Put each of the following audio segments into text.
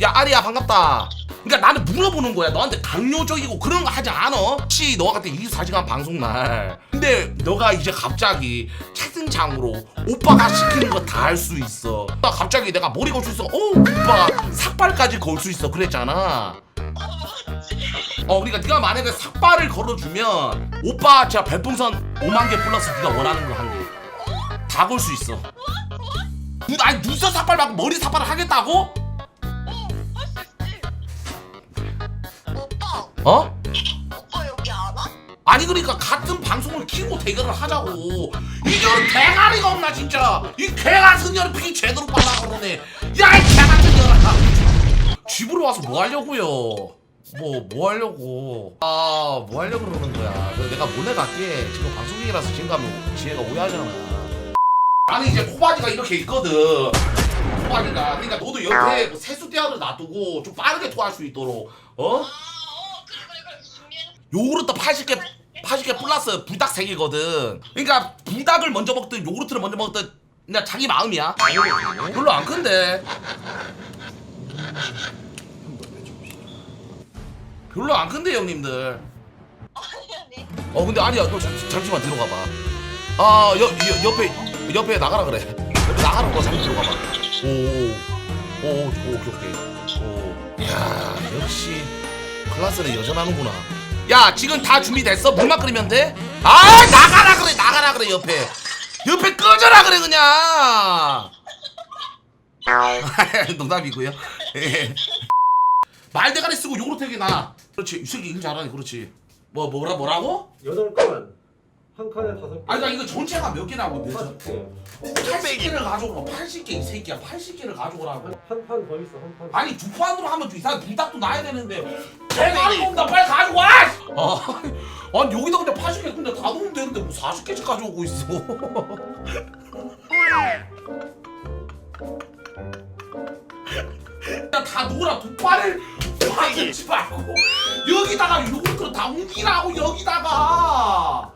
야 아리야 반갑다. 그러니까 나는 물어보는 거야. 너한테 강요적이고 그런 거 하지 않아. 혹시 너 같은 24시간 방송 날. 근데 너가 이제 갑자기 채팅창으로 오빠가 시키는 거 다 할 수 있어. 나 갑자기 내가 머리 걸 수 있어. 어 오빠 삭발까지 걸 수 있어. 그랬잖아. 어 그러니까 네가 만약에 삭발을 걸어주면 오빠 진짜 별풍선 5만 개 플러스 네가 원하는 거 한 개. 다 걸 수 있어. 눈, 아니 눈썹 삭발 말고 머리 삭발을 하겠다고? 어? 오빠 여기 알아? 아니 그러니까 같은 방송을 키고 대결을 하자고. 이년은 대가리가 없나 진짜. 이 개같은 년은 피 제대로 빨라 그러네. 야이 개같은 년아 집으로 와서 뭐 하려고요? 뭐 뭐 하려고? 아 뭐 하려고 그러는 거야? 그래 내가 몰래 갈게. 지금 방송 중이라서 지금 가면 지혜가 오해하잖아. 나는 이제 코바지가 이렇게 있거든. 코바지가. 그러니까 너도 옆에 뭐 세수대야를 놔두고 좀 빠르게 토할 수 있도록 어? 요구르트 80개 80개 플러스 불닭 3개거든. 그러니까 불닭을 먼저 먹든 요구르트를 먼저 먹든 그냥 자기 마음이야. 별로 안 큰데. 별로 안 큰데 형님들. 어 근데 아니야. 너 잠, 잠시만 들어가봐. 아 옆에 옆에 나가라 그래. 옆에 나가라. 너 잠시 들어가봐. 오오 오케이 오케이. 오야 역시 클라스는 여전하는구나 야 지금 다 준비됐어? 물만 끓이면 돼? 아 나가라 그래 나가라 그래 옆에 옆에 꺼져라 그래 그냥 농담이고요 예. 말대가리 쓰고 요구르트 얘기 나 그렇지 이 새끼 일 잘하네 그렇지 뭐 뭐라 뭐라고? 여덟 칸. 한 칸에 다섯 개. 아니 나 이거 전체가 몇 개나고 개. 80개를 가져오라 80개 이 새끼야 80개를 가져오라고 한 판 더 있어 한 판. 아니 두 판으로 하면 이상 불닭도 나야 되는데. 대가리 온다 빨리 가져와! 아, 아니 여기다 그냥 80개 근데 다 넣으면 되는데 뭐 40개씩 가져오고 있어. 그냥 다 놓으라. 두 판을 파지 말고. 여기다가 요거트를 다 옮기라고 여기다가.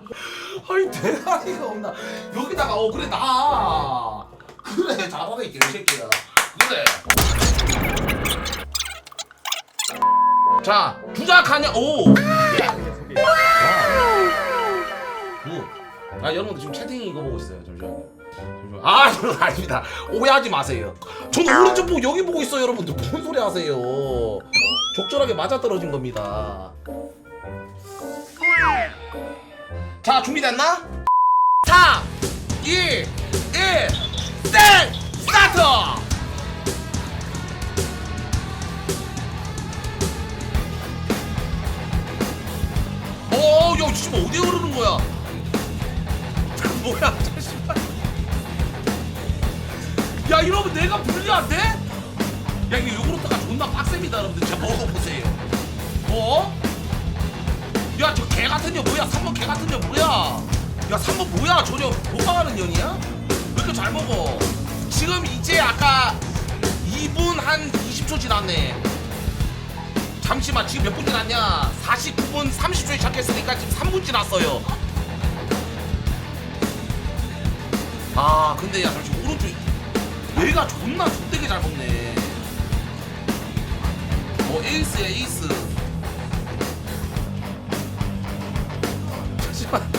아니 대가리가 없나? 여기다가 어 그래 나 그래 잘하네 이 개새끼야 그래 자 주작하냐 오 굿. 아 여러분들 지금 채팅 이거 보고 있어요 잠시만요. 아 아닙니다 오해하지 마세요 저는 오른쪽 보고 여기 보고 있어요 여러분들 뭔 소리 하세요 적절하게 맞아 떨어진 겁니다 자 준비됐나? 3 2 1 땡! 스타트! 야, 지금 어디 흐르는 거야? 뭐야, 잠시만. 야, 이러면 내가 불리한데? 야, 이거 요구르트가 존나 빡셉니다, 여러분들. 진짜 먹어보세요. 어? 야, 저 개 같은 년 뭐야? 3번 개 같은 년 뭐야? 야, 3번 뭐야? 전혀 도망가는 년이야? 왜 이렇게 잘 먹어? 지금 이제 아까 2분 한 20초 지났네. 잠시만 지금 몇 분 지났냐? 49분 30초에 시작했으니까 지금 3분 지났어요. 아 근데 야 잠시 오른쪽 얘가 존나 족되게 잘 먹네. 어 에이스야 에이스. 잠시만.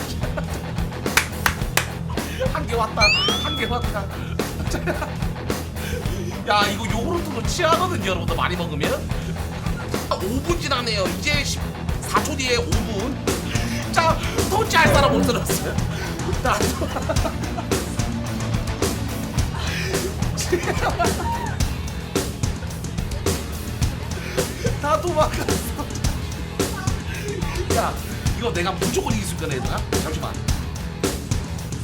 한 개 왔다 한 개 왔다. 야 이거 요구르트도 취하거든요 여러분들. 많이 먹으면 5분 지났네요. 이제 14초 뒤에 5분. 자, 터치할 사람 못 들었어요. 나 다 도망갔어. 야, 이거 내가 무조건 이길 수 있거든, 얘들아. 잠시만.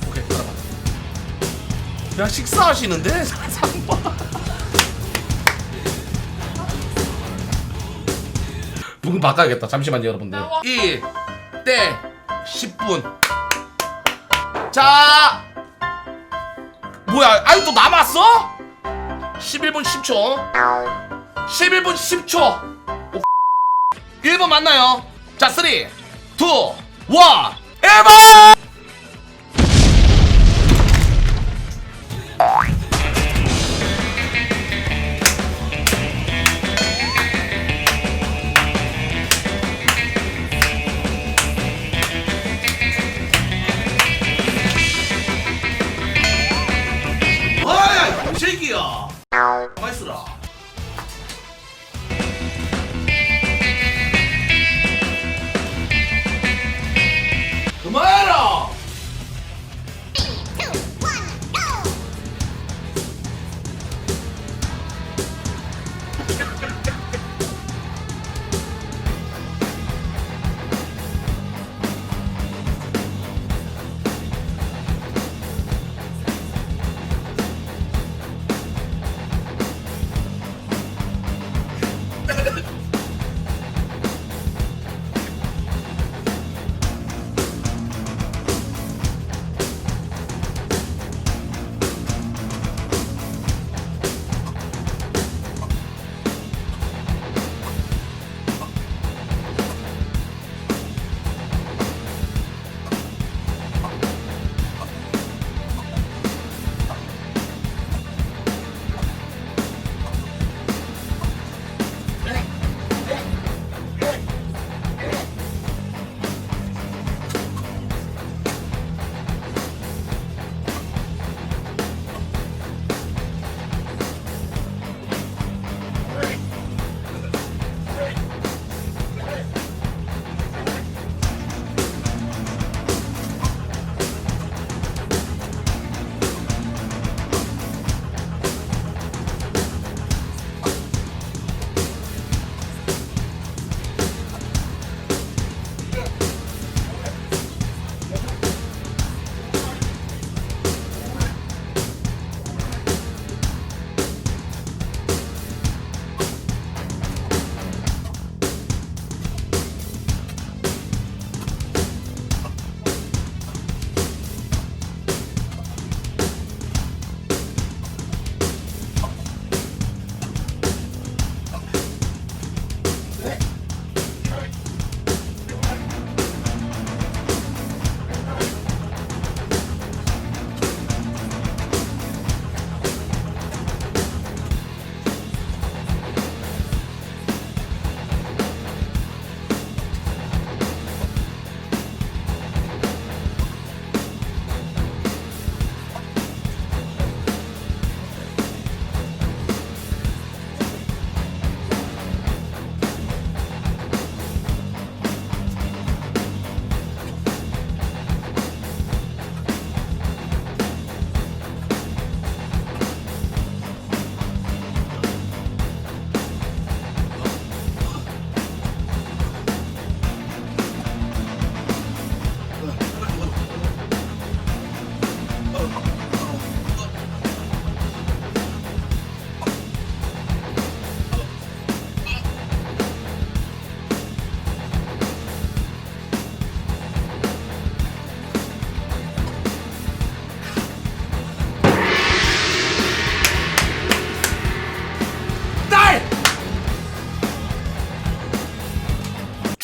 오케이, 알아봐. 야, 식사하시는데? 3번. 부금 바꿔야겠다. 잠시만요, 여러분들. 1, 때, 10분. 자, 뭐야? 아니 또 남았어? 11분 10초. 11분 10초. 1분 맞나요? 자, 3, 2, 1, 1번! Ow.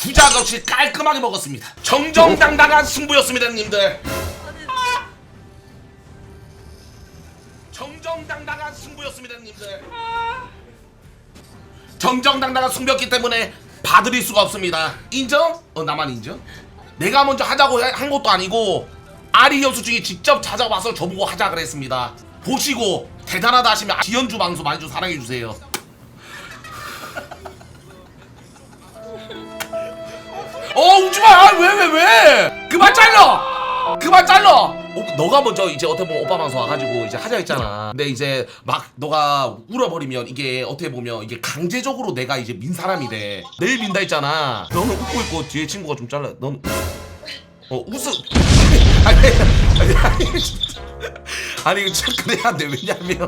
주작 없이 깔끔하게 먹었습니다. 정정당당한 승부였습니다, 님들. 정정당당한 승부였습니다, 님들. 정정당당한 승부였기 때문에 봐드릴 수가 없습니다. 인정? 어 나만 인정? 내가 먼저 하자고 하- 한 것도 아니고 아리 여수중이 직접 찾아와서 저보고 하자 그랬습니다. 보시고 대단하다 하시면 지연주 방송 많이 좀 사랑해 주세요. 어 웃지마 왜왜 왜, 그만 잘라 그만 잘라 오, 너가 먼저 이제 어떻게 보면 오빠 방송 와가지고 이제 하자 했잖아 근데 이제 막 너가 울어버리면 이게 어떻게 보면 이게 강제적으로 내가 이제 민 사람이 돼 내일 민다 했잖아 너는 웃고 있고 뒤에 친구가 좀 잘라 넌 어, 웃음. 아니, 아니, 아니. 아니, 이거 참 그래야 돼. 왜냐면.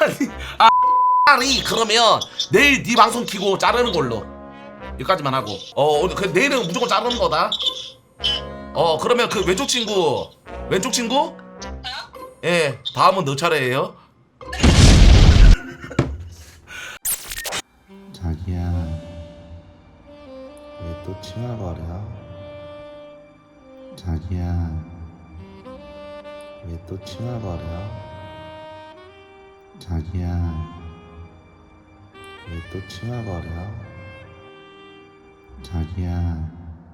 아니, 아, 아니, 그러면 내일 네 방송 키고 자르는 걸로. 여기까지만 하고. 어, 오늘 그 내일은 무조건 자르는 거다. 어, 그러면 그 왼쪽 친구. 왼쪽 친구? 저요? 예, 다음은 너 차례예요. 자기야 왜또 칭얼거려? 자기야 왜또 칭얼거려? 자기야 왜또 칭얼거려? 자기야